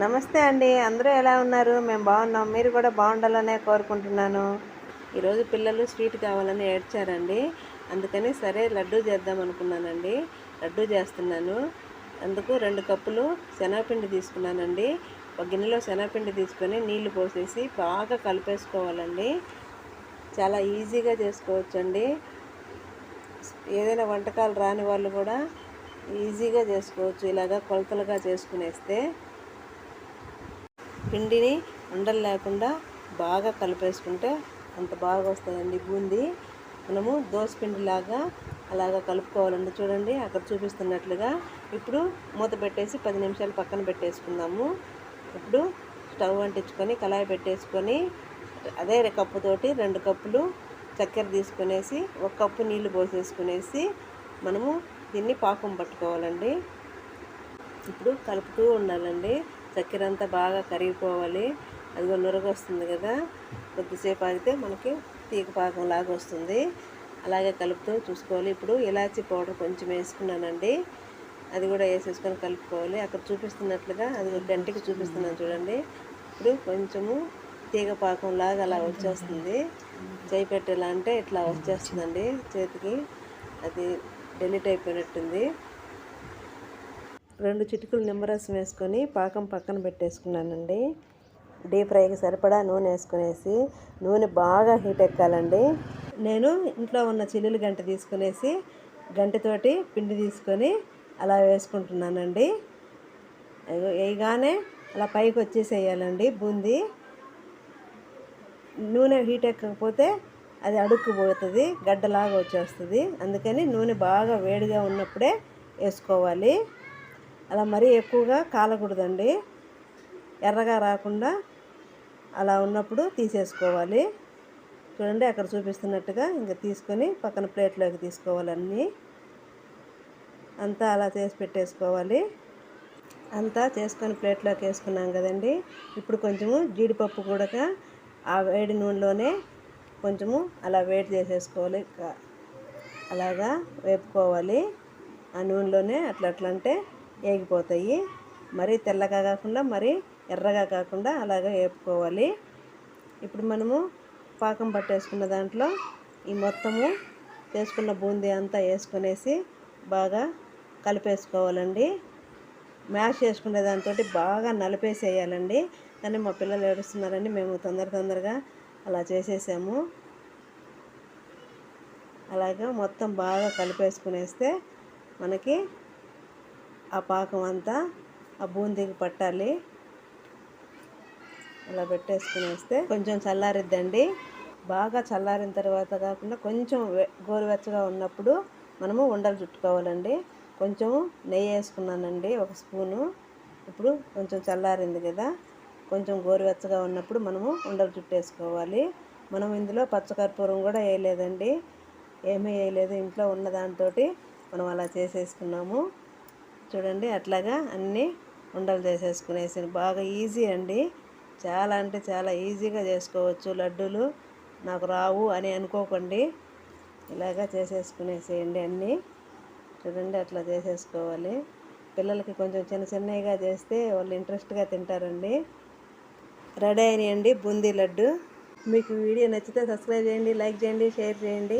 నమస్తే అండి. అందరూ ఎలా ఉన్నారు? మేము బాగున్నాం. మీరు కూడా బాగుండాలనే కోరుకుంటున్నాను. ఈరోజు పిల్లలు స్వీట్ కావాలని ఏడ్చారండి. అందుకని సరే లడ్డు చేద్దాం అనుకున్నానండి. లడ్డు చేస్తున్నాను. అందుకు రెండు కప్పులు శనగపిండి తీసుకున్నానండి. ఒక గిన్నెలో శనగపిండి తీసుకొని నీళ్ళు పోసేసి బాగా కలిపేసుకోవాలండి. చాలా ఈజీగా చేసుకోవచ్చండి. ఏదైనా వంటకాలు రాని వాళ్ళు కూడా ఈజీగా చేసుకోవచ్చు. ఇలాగా కొలతలుగా చేసుకునేస్తే పిండిని ఉండలు లేకుండా బాగా కలిపేసుకుంటే అంత బాగా వస్తుందండి బూంది. మనము దోసపిండిలాగా అలాగా కలుపుకోవాలండి చూడండి అక్కడ చూపిస్తున్నట్లుగా. ఇప్పుడు మూత పెట్టేసి పది నిమిషాలు పక్కన పెట్టేసుకుందాము. ఇప్పుడు స్టవ్ అంటించుకొని కళాయి పెట్టేసుకొని అదే కప్పుతోటి రెండు కప్పులు చక్కెర తీసుకునేసి ఒక కప్పు నీళ్ళు పోసేసుకునేసి మనము దీన్ని పాకం పట్టుకోవాలండి. ఇప్పుడు కలుపుతూ ఉండాలండి. చక్కెర అంతా బాగా కరిగిపోవాలి. అదిగో నురగ వస్తుంది కదా. కొద్దిసేపు ఆగితే మనకి తీగ పాకం లాగా వస్తుంది. అలాగే కలుపుతూ చూసుకోవాలి. ఇప్పుడు ఇలాచీ పౌడర్ కొంచెం వేసుకున్నానండి. అది కూడా వేసేసుకొని కలుపుకోవాలి. అక్కడ చూపిస్తున్నట్లుగా అది గంటకి చూపిస్తున్నాను చూడండి. ఇప్పుడు కొంచెము తీగ పాకం లాగా అలా వచ్చేస్తుంది. చేయి పెట్టేలా అంటే ఇట్లా వచ్చేస్తుందండి. చేతికి అది డెలిట్ అయిపోయినట్టుంది. రెండు చిటికలు నిమ్మరసం వేసుకొని పాకం పక్కన పెట్టేసుకున్నానండి. డీప్ ఫ్రైకి సరిపడా నూనె వేసుకునేసి నూనె బాగా హీట్ ఎక్కాలండి. నేను ఇంట్లో ఉన్న చిల్లులు గంట తీసుకునేసి గంటతోటి పిండి తీసుకొని అలా వేసుకుంటున్నానండి. వేయగానే అలా పైకి వచ్చేసేయాలండి బూందీ. నూనె హీట్ ఎక్కకపోతే అది అడుక్కుపోతుంది గడ్డలాగా వచ్చేస్తుంది. అందుకని నూనె బాగా వేడిగా ఉన్నప్పుడే వేసుకోవాలి. అలా మరీ ఎక్కువగా కాలకూడదండి. ఎర్రగా రాకుండా అలా ఉన్నప్పుడు తీసేసుకోవాలి. చూడండి అక్కడ చూపిస్తున్నట్టుగా ఇంకా తీసుకొని పక్కన ప్లేట్లోకి తీసుకోవాలన్నీ అంతా అలా చేసి పెట్టేసుకోవాలి. అంతా చేసుకొని ప్లేట్లోకి వేసుకున్నాం కదండి. ఇప్పుడు కొంచెము జీడిపప్పు కూడా ఆ వేడి నూనెలోనే కొంచెము అలా వేడి చేసేసుకోవాలి. అలాగా వేపుకోవాలి. ఆ నూనెలోనే అట్లా అట్లా అంటే వేగిపోతాయి మరీ తెల్లగా కాకుండా మరీ ఎర్రగా కాకుండా అలాగే వేపుకోవాలి. ఇప్పుడు మనము పాకం పట్టేసుకున్న దాంట్లో ఈ మొత్తము చేసుకున్న బూందీ అంతా వేసుకునేసి బాగా కలిపేసుకోవాలండి. మ్యాష్ చేసుకునే దాంతో బాగా నలిపేసేయాలండి. కానీ మా పిల్లలు ఏడుస్తున్నారని మేము తొందర తొందరగా అలా చేసేసాము. అలాగా మొత్తం బాగా కలిపేసుకునేస్తే మనకి ఆ పాకం అంతా ఆ బూందీకి పట్టాలి. అలా పెట్టేసుకుని వేస్తే కొంచెం చల్లారిద్దండి. బాగా చల్లారిన తర్వాత కాకుండా కొంచెం గోరువెచ్చగా ఉన్నప్పుడు మనము ఉండలు చుట్టుకోవాలండి. కొంచెం నెయ్యి వేసుకున్నానండి ఒక స్పూను. ఇప్పుడు కొంచెం చల్లారింది కదా కొంచెం గోరువెచ్చగా ఉన్నప్పుడు మనము ఉండలు చుట్టేసుకోవాలి. మనం ఇందులో పచ్చకర్పూరం కూడా వేయలేదండి. ఏమీ వేయలేదు. ఇంట్లో ఉన్న దాంతో మనం అలా చేసేసుకున్నాము. చూడండి అట్లాగా అన్నీ ఉండలు చేసేసుకునేసి బాగా ఈజీ అండి. చాలా అంటే చాలా ఈజీగా చేసుకోవచ్చు. లడ్డూలు నాకు రావు అని అనుకోకండి. ఇలాగా చేసేసుకునేసేయండి అన్నీ. చూడండి అట్లా చేసేసుకోవాలి. పిల్లలకి కొంచెం చిన్న చిన్నగా చేస్తే వాళ్ళు ఇంట్రెస్ట్గా తింటారండి. రెడీ అయినాయండి బూందీ లడ్డు. మీకు వీడియో నచ్చితే సబ్స్క్రైబ్ చేయండి లైక్ చేయండి షేర్ చేయండి.